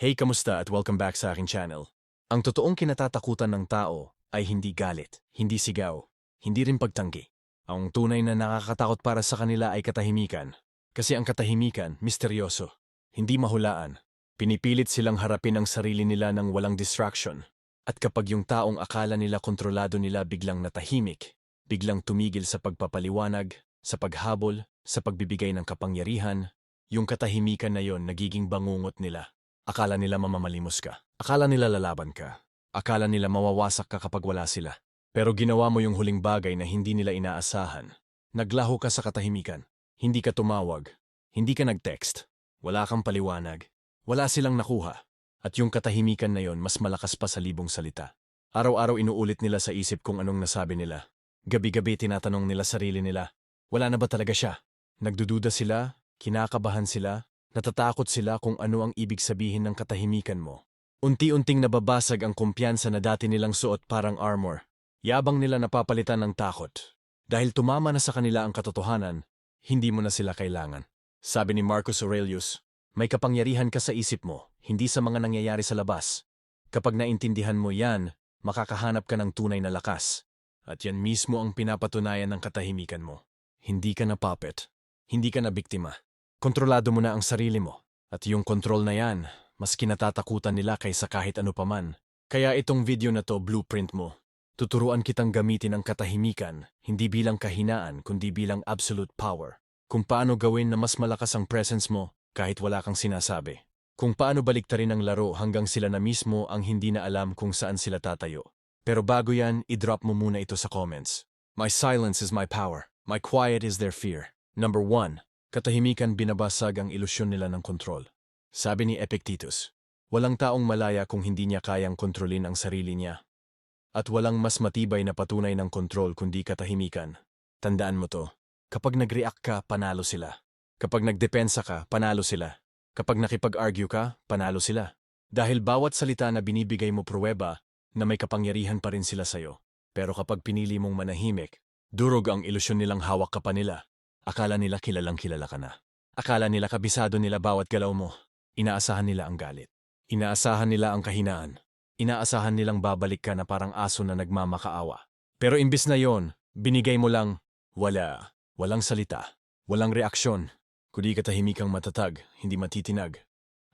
Hey, kamusta at welcome back sa aking channel. Ang totoong kinatatakutan ng tao ay hindi galit, hindi sigaw, hindi rin pagtanggi. Ang tunay na nakakatakot para sa kanila ay katahimikan. Kasi ang katahimikan, misteryoso, hindi mahulaan. Pinipilit silang harapin ang sarili nila ng walang distraction. At kapag yung taong akala nila kontrolado nila biglang natahimik, biglang tumigil sa pagpapaliwanag, sa paghabol, sa pagbibigay ng kapangyarihan, yung katahimikan na yon nagiging bangungot nila. Akala nila mamamalimos ka. Akala nila lalaban ka. Akala nila mawawasak ka kapag wala sila. Pero ginawa mo yung huling bagay na hindi nila inaasahan. Naglaho ka sa katahimikan. Hindi ka tumawag. Hindi ka nag-text. Wala kang paliwanag. Wala silang nakuha. At yung katahimikan na yon mas malakas pa sa libong salita. Araw-araw inuulit nila sa isip kung anong nasabi nila. Gabi-gabi tinatanong nila sarili nila, wala na ba talaga siya? Nagdududa sila, kinakabahan sila, natatakot sila kung ano ang ibig sabihin ng katahimikan mo. Unti-unting nababasag ang kumpiyansa na dati nilang suot parang armor. Yabang nila napapalitan ng takot. Dahil tumama na sa kanila ang katotohanan, hindi mo na sila kailangan. Sabi ni Marcus Aurelius, may kapangyarihan ka sa isip mo, hindi sa mga nangyayari sa labas. Kapag naintindihan mo yan, makakahanap ka ng tunay na lakas. At yan mismo ang pinapatunayan ng katahimikan mo. Hindi ka na puppet. Hindi ka na biktima. Kontrolado mo na ang sarili mo. At yung kontrol na yan, mas kinatatakutan nila kaysa kahit ano paman. Kaya itong video na to blueprint mo. Tuturuan kitang gamitin ang katahimikan, hindi bilang kahinaan kundi bilang absolute power. Kung paano gawin na mas malakas ang presence mo kahit wala kang sinasabi. Kung paano baliktarin ang laro hanggang sila na mismo ang hindi na alam kung saan sila tatayo. Pero bago yan, i-drop mo muna ito sa comments. My silence is my power. My quiet is their fear. Number one, katahimikan binabasag ang ilusyon nila ng kontrol. Sabi ni Epictetus, walang taong malaya kung hindi niya kayang kontrolin ang sarili niya. At walang mas matibay na patunay ng kontrol kundi katahimikan. Tandaan mo to, kapag nag-react ka, panalo sila. Kapag nagdepensa ka, panalo sila. Kapag nakipag-argue ka, panalo sila. Dahil bawat salita na binibigay mo pruweba na may kapangyarihan pa rin sila sa'yo. Pero kapag pinili mong manahimik, durog ang ilusyon nilang hawak ka pa nila. Akala nila kilalang kilala ka na. Akala nila kabisado nila bawat galaw mo. Inaasahan nila ang galit. Inaasahan nila ang kahinaan. Inaasahan nilang babalik ka na parang aso na nagmamakaawa. Pero imbis na yon, binigay mo lang, wala, walang salita, walang reaksyon, kundi katahimikang matatag, hindi matitinag.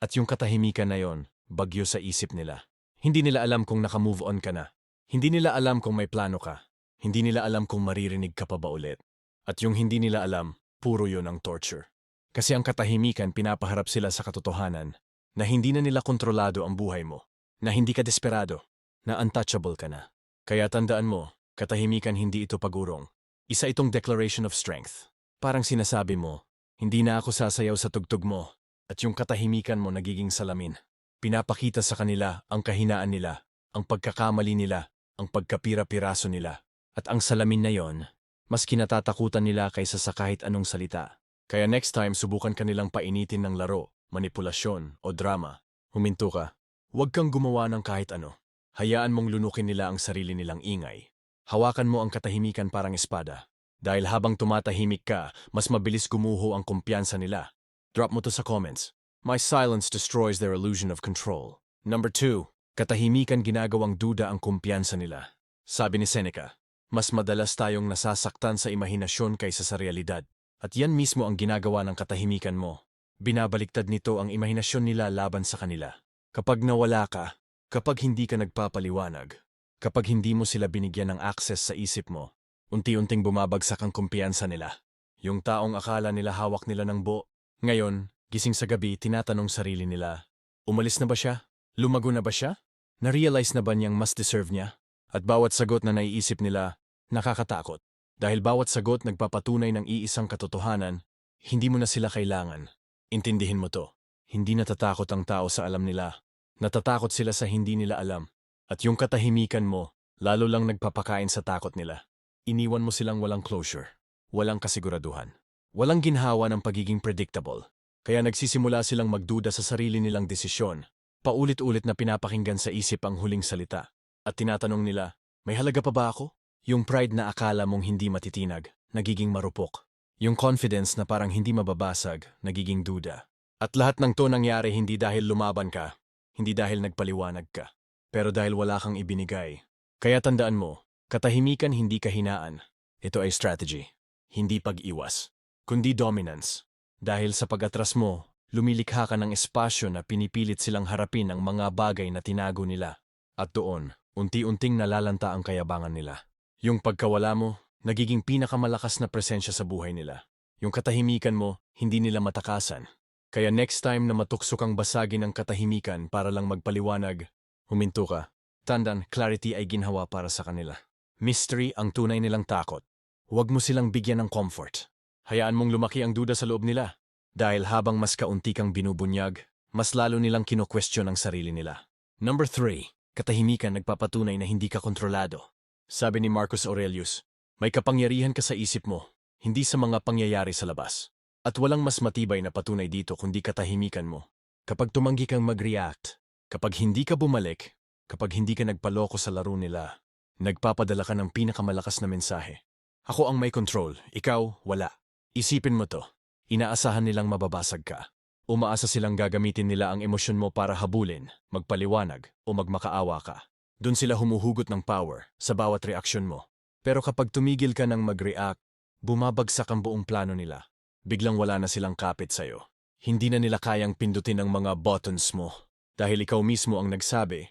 At yung katahimikan na yon, bagyo sa isip nila. Hindi nila alam kung naka-move on ka na. Hindi nila alam kung may plano ka. Hindi nila alam kung maririnig ka pa ba ulit. At yung hindi nila alam, puro yon ang torture. Kasi ang katahimikan pinapaharap sila sa katotohanan na hindi na nila kontrolado ang buhay mo, na hindi ka desperado, na untouchable ka na. Kaya tandaan mo, katahimikan hindi ito pagurong. Isa itong declaration of strength. Parang sinasabi mo, hindi na ako sasayaw sa tugtog mo, at yung katahimikan mo nagiging salamin. Pinapakita sa kanila ang kahinaan nila, ang pagkakamali nila, ang pagkapira-piraso nila. At ang salamin na yon, mas kinatatakutan nila kaysa sa kahit anong salita. Kaya next time subukan kanilang painitin ng laro, manipulasyon o drama. Huminto ka. Huwag kang gumawa ng kahit ano. Hayaan mong lunukin nila ang sarili nilang ingay. Hawakan mo ang katahimikan parang espada. Dahil habang tumatahimik ka, mas mabilis gumuho ang kumpiyansa nila. Drop mo to sa comments. My silence destroys their illusion of control. Number 2. Katahimikan ginagawang duda ang kumpiyansa nila. Sabi ni Seneca, mas madalas tayong nasasaktan sa imahinasyon kaysa sa realidad. At yan mismo ang ginagawa ng katahimikan mo. Binabaliktad nito ang imahinasyon nila laban sa kanila. Kapag nawala ka, kapag hindi ka nagpapaliwanag, kapag hindi mo sila binigyan ng access sa isip mo, unti-unting bumabagsak ang kumpiyansa nila. Yung taong akala nila hawak nila ng bo, ngayon, gising sa gabi, tinatanong sarili nila, umalis na ba siya? Lumago na ba siya? Na-realize na ba niyang mas deserve niya? At bawat sagot na naiisip nila, nakakatakot. Dahil bawat sagot nagpapatunay ng iisang katotohanan, hindi mo na sila kailangan. Intindihin mo to. Hindi natatakot ang tao sa alam nila. Natatakot sila sa hindi nila alam. At yung katahimikan mo, lalo lang nagpapakain sa takot nila. Iniwan mo silang walang closure. Walang kasiguraduhan. Walang ginhawa ng pagiging predictable. Kaya nagsisimula silang magduda sa sarili nilang desisyon. Paulit-ulit na pinapakinggan sa isip ang huling salita. At tinatanong nila, may halaga pa ba ako? Yung pride na akala mong hindi matitinag, nagiging marupok. Yung confidence na parang hindi mababasag, nagiging duda. At lahat ng to nangyari hindi dahil lumaban ka, Hindi dahil nagpaliwanag ka, pero dahil wala kang ibinigay. Kaya tandaan mo, katahimikan hindi kahinaan. Ito ay strategy, hindi pag-iwas, kundi dominance. Dahil sa pag-atras mo, lumilikha ka ng espasyo na pinipilit silang harapin ang mga bagay na tinago nila. At doon, unti-unting nalalanta ang kayabangan nila. Yung pagkawala mo, nagiging pinakamalakas na presensya sa buhay nila. Yung katahimikan mo, hindi nila matakasan. Kaya next time na matukso kang basagin ang katahimikan para lang magpaliwanag, huminto ka. Tandan, clarity ay ginhawa para sa kanila. Mystery ang tunay nilang takot. Huwag mo silang bigyan ng comfort. Hayaan mong lumaki ang duda sa loob nila. Dahil habang mas kaunti kang binubunyag, mas lalo nilang kino-question ang sarili nila. Number 3. Katahimikan nagpapatunay na hindi ka kontrolado. Sabi ni Marcus Aurelius, may kapangyarihan ka sa isip mo, hindi sa mga pangyayari sa labas. At walang mas matibay na patunay dito kundi katahimikan mo. Kapag tumanggi kang mag-react, kapag hindi ka bumalik, kapag hindi ka nagpaloko sa laro nila, nagpapadala ka ng pinakamalakas na mensahe. Ako ang may control, ikaw wala. Isipin mo to. Inaasahan nilang mababasag ka. Umaasa silang gagamitin nila ang emosyon mo para habulin, magpaliwanag, o magmakaawa ka. Doon sila humuhugot ng power sa bawat reaksyon mo. Pero kapag tumigil ka ng mag-react, bumabagsak ang buong plano nila biglang wala na silang kapit sa'yo. Hindi na nila kayang pindutin ang mga buttons mo. Dahil ikaw mismo ang nagsabi,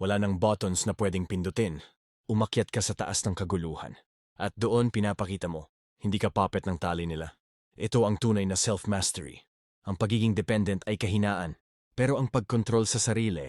wala nang buttons na pwedeng pindutin. Umakyat ka sa taas ng kaguluhan. At doon pinapakita mo, hindi ka puppet ng tali nila. Ito ang tunay na self-mastery. Ang pagiging dependent ay kahinaan. Pero ang pagkontrol sa sarili,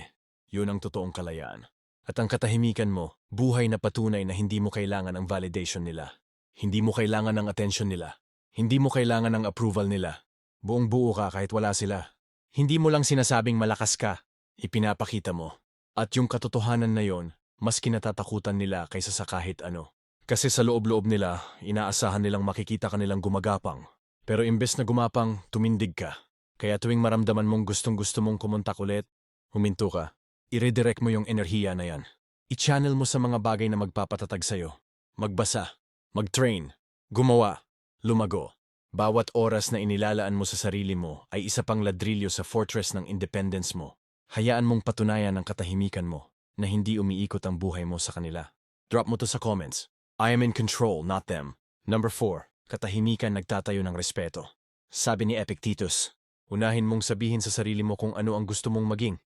yun ang totoong kalayaan. At ang katahimikan mo, buhay na patunay na hindi mo kailangan ang validation nila. Hindi mo kailangan ang attention nila. Hindi mo kailangan ng approval nila. Buong buo ka kahit wala sila. Hindi mo lang sinasabing malakas ka. Ipinapakita mo. At yung katotohanan na yon, mas kinatatakutan nila kaysa sa kahit ano. Kasi sa loob-loob nila, inaasahan nilang makikita ka nilang gumagapang. Pero imbes na gumapang, tumindig ka. Kaya tuwing maramdaman mong gustong-gusto mong kumontak ulit, huminto ka. I-redirect mo yung enerhiya na yan. I-channel mo sa mga bagay na magpapatatag sa'yo. Magbasa. Mag-train. Gumawa. Lumago. Bawat oras na inilalaan mo sa sarili mo ay isa pang ladrilyo sa fortress ng independence mo. Hayaan mong patunayan ang katahimikan mo na hindi umiikot ang buhay mo sa kanila. Drop mo to sa comments. I am in control, not them. Number 4. Katahimikan nagtatayo ng respeto. Sabi ni Epictetus, unahin mong sabihin sa sarili mo kung ano ang gusto mong maging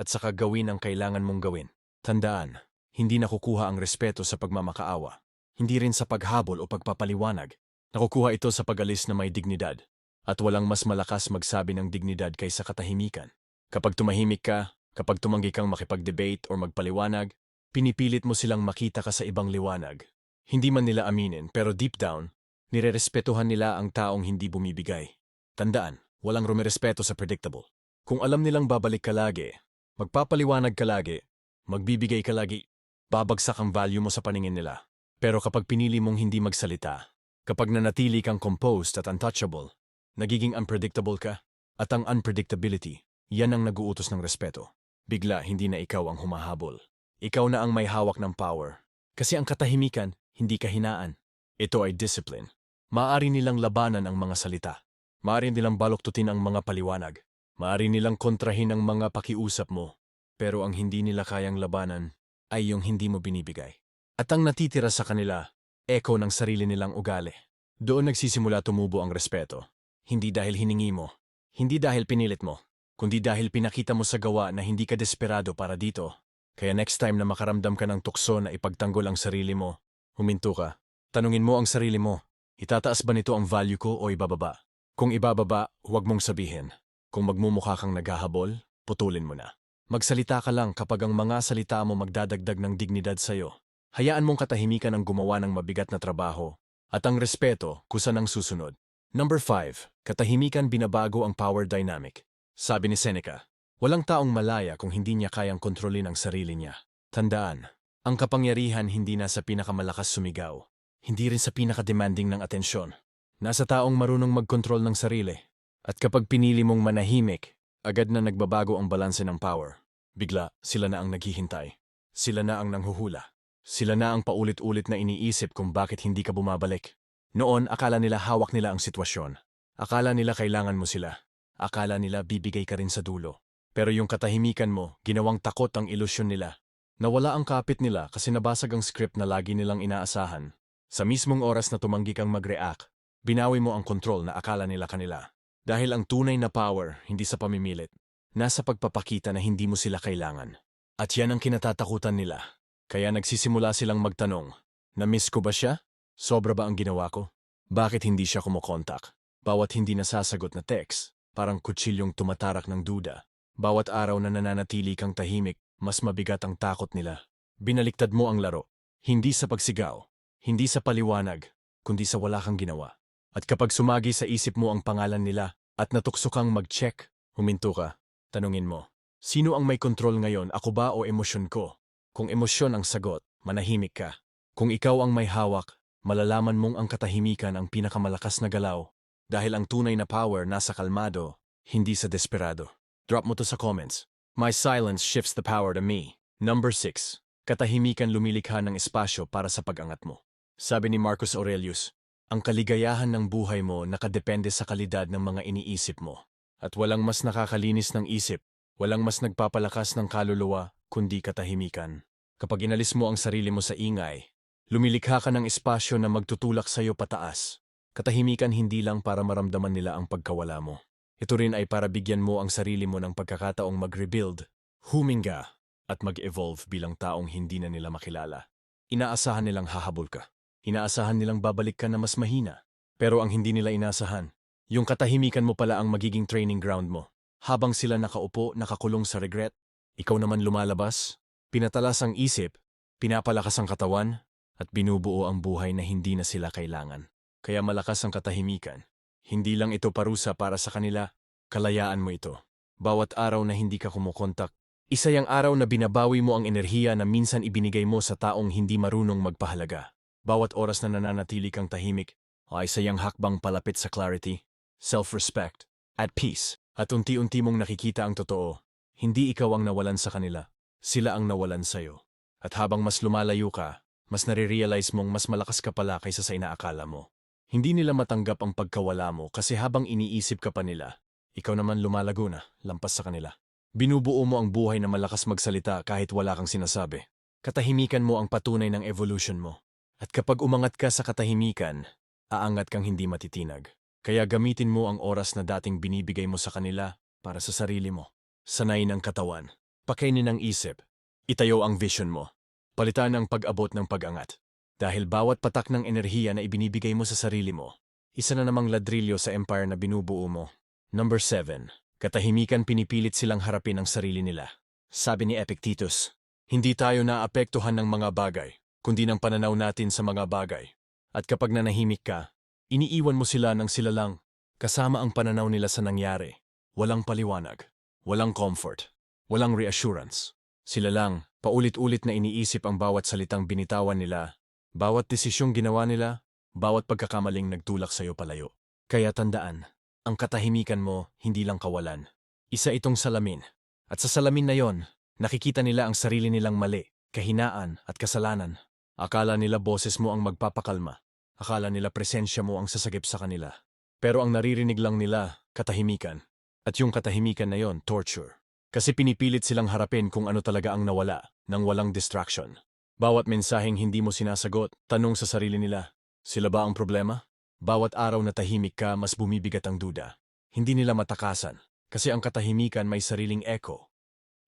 at saka gawin ang kailangan mong gawin. Tandaan, hindi nakukuha ang respeto sa pagmamakaawa, hindi rin sa paghabol o pagpapaliwanag, Nakukuha ito sa pagalis na may dignidad. At walang mas malakas magsabi ng dignidad kaysa katahimikan. Kapag tumahimik ka, kapag tumanggi kang makipag-debate o magpaliwanag, pinipilit mo silang makita ka sa ibang liwanag. Hindi man nila aminin pero deep down, nirerespetuhan nila ang taong hindi bumibigay. Tandaan, walang rumirespeto sa predictable. Kung alam nilang babalik ka lagi, magpapaliwanag ka lagi, magbibigay ka lagi, babagsak ang value mo sa paningin nila. Pero kapag pinili mong hindi magsalita, Kapag nanatili kang composed at untouchable, nagiging unpredictable ka, at ang unpredictability, yan ang naguutos ng respeto. Bigla hindi na ikaw ang humahabol. Ikaw na ang may hawak ng power. Kasi ang katahimikan, hindi kahinaan. Ito ay discipline. Maari nilang labanan ang mga salita. Maari nilang baloktutin ang mga paliwanag. Maari nilang kontrahin ang mga pakiusap mo. Pero ang hindi nila kayang labanan ay yung hindi mo binibigay. At ang natitira sa kanila echo ng sarili nilang ugali. Doon nagsisimula tumubo ang respeto. Hindi dahil hiningi mo, hindi dahil pinilit mo, kundi dahil pinakita mo sa gawa na hindi ka desperado para dito. Kaya next time na makaramdam ka ng tukso na ipagtanggol ang sarili mo, huminto ka. Tanungin mo ang sarili mo, itataas ba nito ang value ko o ibababa? Kung ibababa, huwag mong sabihin. Kung magmumukha kang naghahabol, putulin mo na. Magsalita ka lang kapag ang mga salita mo magdadagdag ng dignidad sa'yo. Hayaan mong katahimikan ang gumawa ng mabigat na trabaho at ang respeto kusan ang susunod. Number 5. Katahimikan binabago ang power dynamic. Sabi ni Seneca, walang taong malaya kung hindi niya kayang kontrolin ang sarili niya. Tandaan, ang kapangyarihan hindi nasa pinakamalakas sumigaw, hindi rin sa pinaka-demanding ng atensyon. Nasa taong marunong magkontrol ng sarili. At kapag pinili mong manahimik, agad na nagbabago ang balanse ng power. Bigla, sila na ang naghihintay. Sila na ang nanghuhula. Sila na ang paulit-ulit na iniisip kung bakit hindi ka bumabalik. Noon, akala nila hawak nila ang sitwasyon. Akala nila kailangan mo sila. Akala nila bibigay ka rin sa dulo. Pero yung katahimikan mo, ginawang takot ang ilusyon nila. Nawala ang kapit nila kasi nabasag ang script na lagi nilang inaasahan. Sa mismong oras na tumanggi kang mag-react, binawi mo ang kontrol na akala nila kanila. Dahil ang tunay na power, hindi sa pamimilit, nasa pagpapakita na hindi mo sila kailangan. At yan ang kinatatakutan nila. Kaya nagsisimula silang magtanong, na-miss ko ba siya? Sobra ba ang ginawa ko? Bakit hindi siya kumokontak? Bawat hindi nasasagot na text, parang kutsilyong tumatarak ng duda. Bawat araw na nananatili kang tahimik, mas mabigat ang takot nila. Binaliktad mo ang laro. Hindi sa pagsigaw, hindi sa paliwanag, kundi sa wala kang ginawa. At kapag sumagi sa isip mo ang pangalan nila at natukso kang mag-check, huminto ka, tanungin mo, sino ang may kontrol ngayon, ako ba o emosyon ko? Kung emosyon ang sagot, manahimik ka. Kung ikaw ang may hawak, malalaman mong ang katahimikan ang pinakamalakas na galaw dahil ang tunay na power nasa kalmado, hindi sa desperado. Drop mo to sa comments. My silence shifts the power to me. Number 6. Katahimikan lumilikha ng espasyo para sa pag-angat mo. Sabi ni Marcus Aurelius, ang kaligayahan ng buhay mo nakadepende sa kalidad ng mga iniisip mo. At walang mas nakakalinis ng isip, walang mas nagpapalakas ng kaluluwa, kundi katahimikan. Kapag inalis mo ang sarili mo sa ingay, lumilikha ka ng espasyo na magtutulak sa iyo pataas. Katahimikan hindi lang para maramdaman nila ang pagkawala mo. Ito rin ay para bigyan mo ang sarili mo ng pagkakataong mag-rebuild, huminga, at mag-evolve bilang taong hindi na nila makilala. Inaasahan nilang hahabol ka. Inaasahan nilang babalik ka na mas mahina. Pero ang hindi nila inaasahan, yung katahimikan mo pala ang magiging training ground mo. Habang sila nakaupo, nakakulong sa regret, ikaw naman lumalabas, pinatalas ang isip, pinapalakas ang katawan, at binubuo ang buhay na hindi na sila kailangan. Kaya malakas ang katahimikan. Hindi lang ito parusa para sa kanila, kalayaan mo ito. Bawat araw na hindi ka kumukontak, isa yung araw na binabawi mo ang enerhiya na minsan ibinigay mo sa taong hindi marunong magpahalaga. Bawat oras na nananatili kang tahimik, ay sayang hakbang palapit sa clarity, self-respect, at peace. At unti-unti mong nakikita ang totoo. Hindi ikaw ang nawalan sa kanila, sila ang nawalan sa'yo. At habang mas lumalayo ka, mas nare-realize mong mas malakas ka pala kaysa sa inaakala mo. Hindi nila matanggap ang pagkawala mo kasi habang iniisip ka pa nila, ikaw naman lumalago na, lampas sa kanila. Binubuo mo ang buhay na malakas magsalita kahit wala kang sinasabi. Katahimikan mo ang patunay ng evolution mo. At kapag umangat ka sa katahimikan, aangat kang hindi matitinag. Kaya gamitin mo ang oras na dating binibigay mo sa kanila para sa sarili mo. Sanay ng katawan. Pakainin ang isip. Itayo ang vision mo. Palitan ang pag-abot ng pag-angat. Dahil bawat patak ng enerhiya na ibinibigay mo sa sarili mo, isa na namang ladrilyo sa empire na binubuo mo. Number 7. Katahimikan pinipilit silang harapin ang sarili nila. Sabi ni Epictetus, hindi tayo naapektuhan ng mga bagay, kundi ng pananaw natin sa mga bagay. At kapag nanahimik ka, iniiwan mo sila ng sila lang, kasama ang pananaw nila sa nangyari. Walang paliwanag, walang comfort, walang reassurance. Sila lang, paulit-ulit na iniisip ang bawat salitang binitawan nila bawat desisyong ginawa nila, bawat pagkakamaling nagtulak sa'yo palayo. Kaya tandaan, ang katahimikan mo hindi lang kawalan. Isa itong salamin. At sa salamin na yon, nakikita nila ang sarili nilang mali, kahinaan at kasalanan. Akala nila boses mo ang magpapakalma. Akala nila presensya mo ang sasagip sa kanila. Pero ang naririnig lang nila, katahimikan. At yung katahimikan na yon, torture. Kasi pinipilit silang harapin kung ano talaga ang nawala, nang walang distraction. Bawat mensaheng hindi mo sinasagot, tanong sa sarili nila, sila ba ang problema? Bawat araw na tahimik ka, mas bumibigat ang duda. Hindi nila matakasan, kasi ang katahimikan may sariling echo.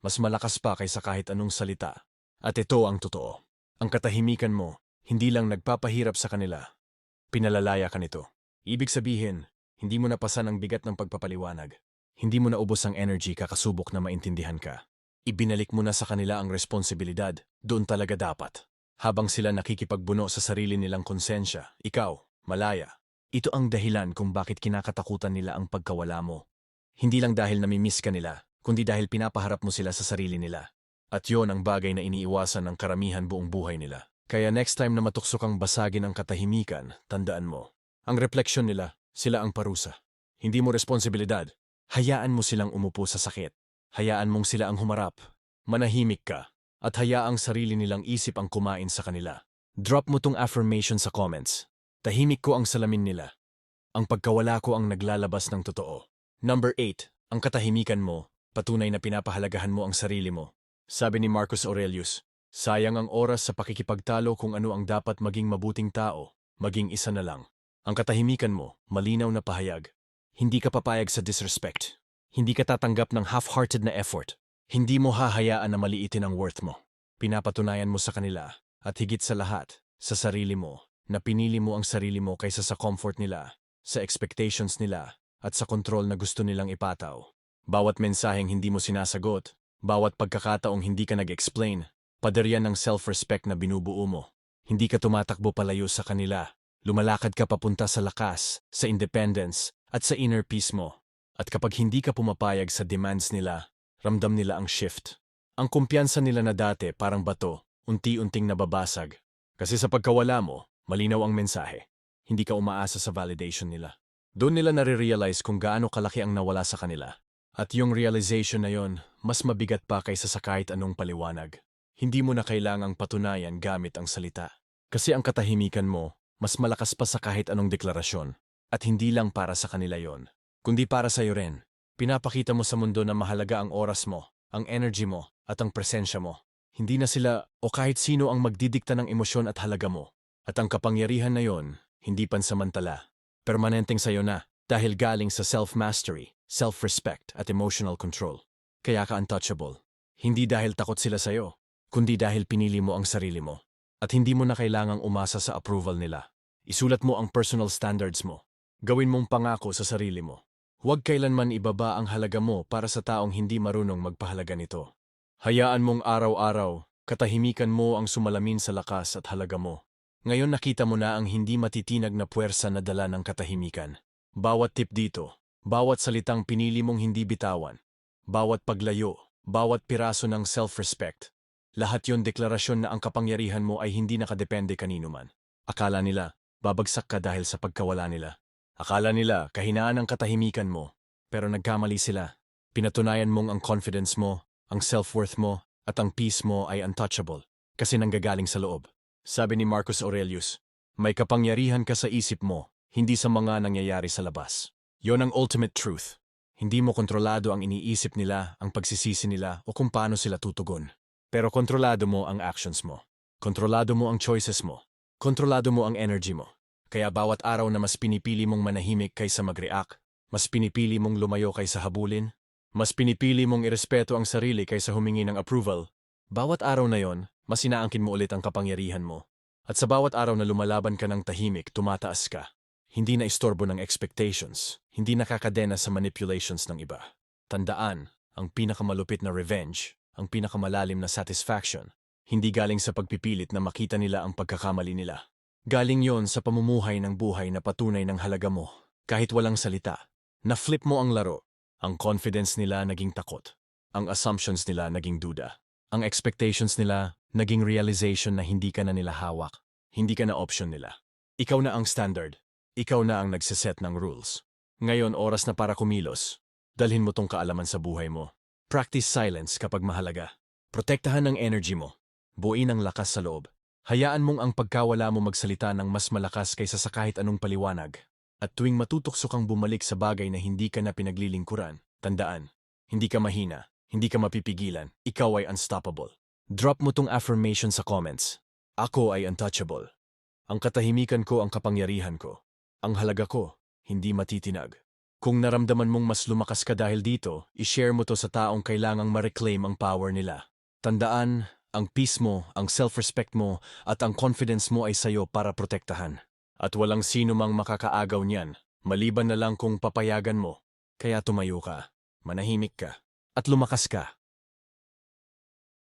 Mas malakas pa kaysa kahit anong salita. At ito ang totoo. Ang katahimikan mo, hindi lang nagpapahirap sa kanila. Pinalalaya ka nito. Ibig sabihin, hindi mo napasan ang bigat ng pagpapaliwanag. Hindi mo naubos ang energy kakasubok na maintindihan ka. Ibinalik mo na sa kanila ang responsibilidad, doon talaga dapat. Habang sila nakikipagbuno sa sarili nilang konsensya, ikaw, malaya. Ito ang dahilan kung bakit kinakatakutan nila ang pagkawala mo. Hindi lang dahil namimiss ka nila, kundi dahil pinapaharap mo sila sa sarili nila. At yon ang bagay na iniiwasan ng karamihan buong buhay nila. Kaya next time na matukso basagin ang katahimikan, tandaan mo. Ang refleksyon nila, sila ang parusa. Hindi mo responsibilidad. Hayaan mo silang umupo sa sakit. Hayaan mong sila ang humarap. Manahimik ka. At hayaang sarili nilang isip ang kumain sa kanila. Drop mo tong affirmation sa comments. Tahimik ko ang salamin nila. Ang pagkawala ko ang naglalabas ng totoo. Number 8. Ang katahimikan mo, Patunay na pinapahalagahan mo ang sarili mo. Sabi ni Marcus Aurelius, sayang ang oras sa pakikipagtalo kung ano ang dapat maging mabuting tao, maging isa na lang. Ang katahimikan mo, malinaw na pahayag. Hindi ka papayag sa disrespect. Hindi ka tatanggap ng half-hearted na effort. Hindi mo hahayaan na maliitin ang worth mo. Pinapatunayan mo sa kanila, at higit sa lahat, sa sarili mo, na pinili mo ang sarili mo kaysa sa comfort nila, sa expectations nila, at sa kontrol na gusto nilang ipataw. Bawat mensaheng hindi mo sinasagot, bawat pagkakataong hindi ka nag-explain, paderyan ng self-respect na binubuo mo. Hindi ka tumatakbo palayo sa kanila. Lumalakad ka papunta sa lakas, sa independence, at sa inner peace mo. At kapag hindi ka pumapayag sa demands nila, ramdam nila ang shift. Ang kumpiyansa nila na dati parang bato, unti-unting nababasag. Kasi sa pagkawala mo, malinaw ang mensahe. Hindi ka umaasa sa validation nila. Doon nila nare-realize kung gaano kalaki ang nawala sa kanila. At yung realization na yon, mas mabigat pa kaysa sa kahit anong paliwanag. Hindi mo na kailangang patunayan gamit ang salita. Kasi ang katahimikan mo, mas malakas pa sa kahit anong deklarasyon. At hindi lang para sa kanila yon, kundi para sa iyo rin. Pinapakita mo sa mundo na mahalaga ang oras mo, ang energy mo, at ang presensya mo. Hindi na sila o kahit sino ang magdidikta ng emosyon at halaga mo. At ang kapangyarihan na yon, hindi pansamantala. Permanenteng sayo na dahil galing sa self-mastery, self-respect at emotional control. Kaya ka untouchable. Hindi dahil takot sila sayo, kundi dahil pinili mo ang sarili mo. At hindi mo na kailangang umasa sa approval nila. Isulat mo ang personal standards mo. Gawin mong pangako sa sarili mo. Huwag kailanman ibaba ang halaga mo para sa taong hindi marunong magpahalaga nito. Hayaan mong araw-araw, katahimikan mo ang sumalamin sa lakas at halaga mo. Ngayon nakita mo na ang hindi matitinag na puwersa na dala ng katahimikan. Bawat tip dito, bawat salitang pinili mong hindi bitawan, bawat paglayo, bawat piraso ng self-respect, lahat yon deklarasyon na ang kapangyarihan mo ay hindi nakadepende kanino man. Akala nila, babagsak ka dahil sa pagkawala nila. Akala nila, kahinaan ang katahimikan mo, pero nagkamali sila. Pinatunayan mong ang confidence mo, ang self-worth mo, at ang peace mo ay untouchable, kasi nanggagaling sa loob. Sabi ni Marcus Aurelius, may kapangyarihan ka sa isip mo, hindi sa mga nangyayari sa labas. Yon ang ultimate truth. Hindi mo kontrolado ang iniisip nila, ang pagsisisi nila, o kung paano sila tutugon. Pero kontrolado mo ang actions mo. Kontrolado mo ang choices mo. Kontrolado mo ang energy mo. Kaya bawat araw na mas pinipili mong manahimik kaysa mag-react, mas pinipili mong lumayo kaysa habulin, mas pinipili mong irespeto ang sarili kaysa humingi ng approval, bawat araw na yon, mas inaangkin mo ulit ang kapangyarihan mo. At sa bawat araw na lumalaban ka ng tahimik, tumataas ka. Hindi na istorbo ng expectations, hindi nakakadena sa manipulations ng iba. Tandaan, ang pinakamalupit na revenge, ang pinakamalalim na satisfaction, hindi galing sa pagpipilit na makita nila ang pagkakamali nila. Galing yon sa pamumuhay ng buhay na patunay ng halaga mo, kahit walang salita. Na-flip mo ang laro, ang confidence nila naging takot, ang assumptions nila naging duda, ang expectations nila naging realization na hindi ka na nila hawak, hindi ka na option nila. Ikaw na ang standard, ikaw na ang nagsiset ng rules. Ngayon oras na para kumilos. Dalhin mo tong kaalaman sa buhay mo. Practice silence kapag mahalaga. Protektahan ang energy mo. Buuin ang lakas sa loob. Hayaan mong ang pagkawala mo magsalita ng mas malakas kaysa sa kahit anong paliwanag. At tuwing matutokso kang bumalik sa bagay na hindi ka na pinaglilingkuran, tandaan, hindi ka mahina, hindi ka mapipigilan, ikaw ay unstoppable. Drop mo tong affirmation sa comments. Ako ay untouchable. Ang katahimikan ko ang kapangyarihan ko. Ang halaga ko, hindi matitinag. Kung naramdaman mong mas lumakas ka dahil dito, ishare mo to sa taong kailangang ma-reclaim ang power nila. Tandaan, ang peace mo, ang self-respect mo, at ang confidence mo ay sayo para protektahan. At walang sino mang makakaagaw niyan, maliban na lang kung papayagan mo. Kaya tumayo ka, manahimik ka, at lumakas ka.